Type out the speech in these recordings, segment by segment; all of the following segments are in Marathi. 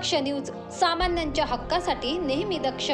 दक्ष न्यूज सामान्यांच्या हक्कासाठी नेहमी दक्ष.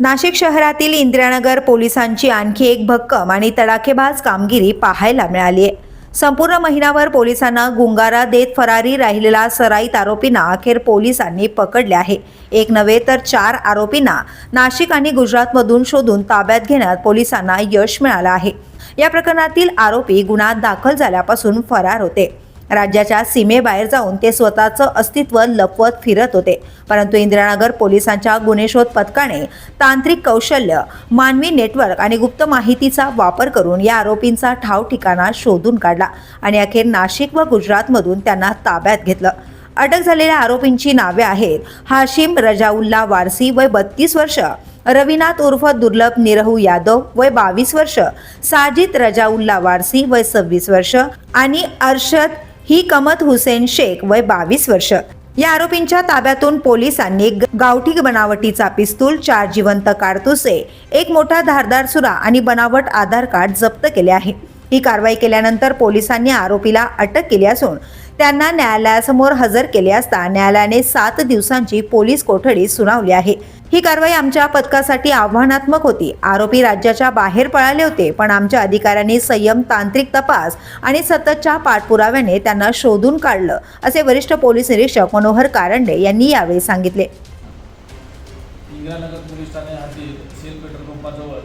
नाशिक शहरातील इंदिरानगर पोलिसांची आणखी एक भक्कम आणि तडाखेबाज कामगिरी पाहायला मिळाली आहे संपूर्ण महिनाभर पोलिसांना गुंगारा देत फरारी राहिलेला सराईत आरोपींना अखेर पोलिसांनी पकडले आहे. एक नव्हे तर चार आरोपींना नाशिक आणि गुजरातमधून शोधून ताब्यात घेण्यात पोलिसांना यश मिळालं आहे. या प्रकरणातील आरोपी गुन्हा दाखल झाल्यापासून फरार होते. राज्याच्या सीमेबाहेर जाऊन ते स्वतःचं अस्तित्व लपवत फिरत होते. परंतु इंदिरानगर पोलिसांच्या गुन्हेशोध पथकाने तांत्रिक कौशल्य मानवी नेटवर्क आणि गुप्त माहितीचा वापर करून या आरोपींचा ठाव ठिकाणा शोधून काढला आणि अखेर नाशिक व गुजरातमधून त्यांना ताब्यात घेतलं. अटक झालेल्या आरोपींची नावे आहेत हाशिम रजाउल्ला वारसी वय बत्तीस वर्ष रविनाथ उर्फ दुर्लभ निरहू यादव वय बावीस वर्ष साजिद रजाउल्ला वारसी वय सव्वीस वर्ष आणि अर्शद ही कमत हुसेन शेख वय बावीस वर्ष. या आरोपींच्या ताब्यातून पोलिसांनी गावठी बनावटीचा पिस्तूल चार जिवंत कारतुसे एक मोठा धारदार सुरा आणि बनावट आधार कार्ड जप्त केले आहे. ही कारवाई केल्यानंतर पोलिसांनी आरोपीला अटक केली असून त्यांना न्यायालयासमोर हजर केले असता न्यायालयाने सात दिवसांची पोलीस कोठडी सुनावली आहे. ही कारवाई आमच्या पथकासाठी आव्हानात्मक होती. आरोपी राज्याच्या बाहेर पळाले होते पण आमच्या अधिकाऱ्यांनी संयम तांत्रिक तपास आणि सततच्या पाठपुराव्याने त्यांना शोधून काढलं असे वरिष्ठ पोलीस निरीक्षक मनोहर कारंडे यांनी यावेळी सांगितले. इंदिरानगर पोलीस ठाणे हद्दीत सेल पेट्रोल पंपाजवळ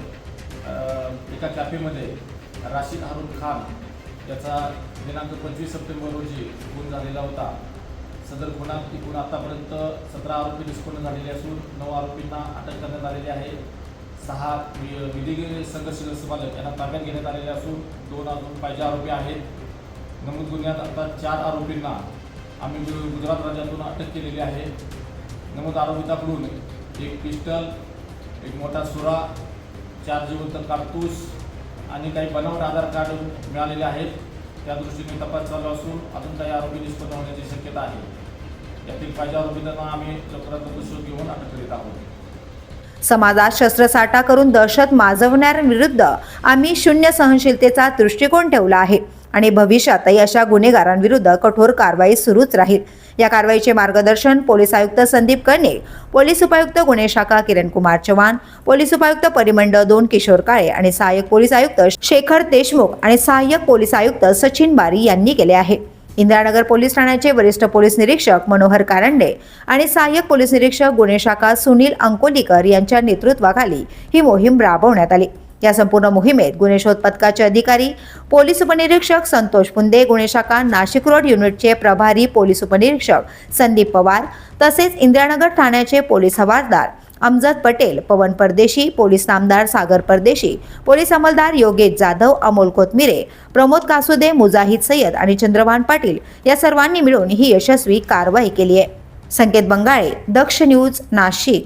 एका कॅफेमध्ये राशिद हारून खान याचा दिनांक पंचवीस सप्टेंबर रोजी खून झालेला होता. सदर गुन्ह्यात एकूण आतापर्यंत सतरा आरोपी निष्पन्न झालेले असून नऊ आरोपींना अटक करण्यात आलेली आहे. सहा वि- विधी संघर्ष पालक यांना ताब्यात घेण्यात आलेले असून दोन अजून पाहिजे आरोपी आहेत. नमूद गुन्ह्यात आता चार आरोपींना आम्ही गुजरात राज्यातून अटक केलेली आहे. नमूद आरोपिताकडून एक पिस्टल एक मोठा सुरा चार जिवंत कापूस आणि काही बनावट आधार कार्ड मिळालेले आहेत. त्या दृष्टीने तपास चालू असून अजून काही आरोपी निष्पन्न होण्याची शक्यता आहे. यातील पाहिजे आरोपींना आम्ही लवकरात लवकर शोध घेऊन अटक करीत आहोत. समाजात शस्त्रसाठा करून दहशत माजवणाऱ्यांविरुद्ध आम्ही शून्य सहनशीलतेचा दृष्टिकोन ठेवला आहे. आणि भविष्यातही अशा गुन्हेगारांविरुद्ध कठोर कारवाई सुरूच राहील. या कारवाईचे मार्गदर्शन पोलीस आयुक्त संदीप कर्णे पोलीस उपायुक्त गुन्हे शाखा किरण कुमार चव्हाण पोलीस उपायुक्त परिमंडळ दोन किशोर काळे आणि सहाय्यक पोलीस आयुक्त शेखर देशमुख आणि सहाय्यक पोलीस आयुक्त सचिन बारी यांनी केले आहे. इंदिरानगर पोलीस ठाण्याचे वरिष्ठ पोलीस निरीक्षक मनोहर कारंडे आणि सहाय्यक पोलीस निरीक्षक गुन्हे शाखा सुनील अंकोलीकर यांच्या नेतृत्वाखाली ही मोहीम राबवण्यात आली. या संपूर्ण मोहिमेत गुन्हे शोध पथकाचे अधिकारी पोलीस उपनिरीक्षक संतोष पुंदे गुन्हे शाखा नाशिक रोड युनिटचे प्रभारी पोलीस उपनिरीक्षक संदीप पवार तसेच इंदिरानगर ठाण्याचे पोलीस हवालदार अमजद पटेल पवन परदेशी पोलीस नामदार सागर परदेशी पोलीस अंमलदार योगेश जाधव अमोल कोथमिरे प्रमोद कासुदे मुजाहिद सय्यद आणि चंद्रभान पाटील या सर्वांनी मिळून ही यशस्वी कारवाई केली आहे. संकेत बंगाळे दक्ष न्यूज नाशिक.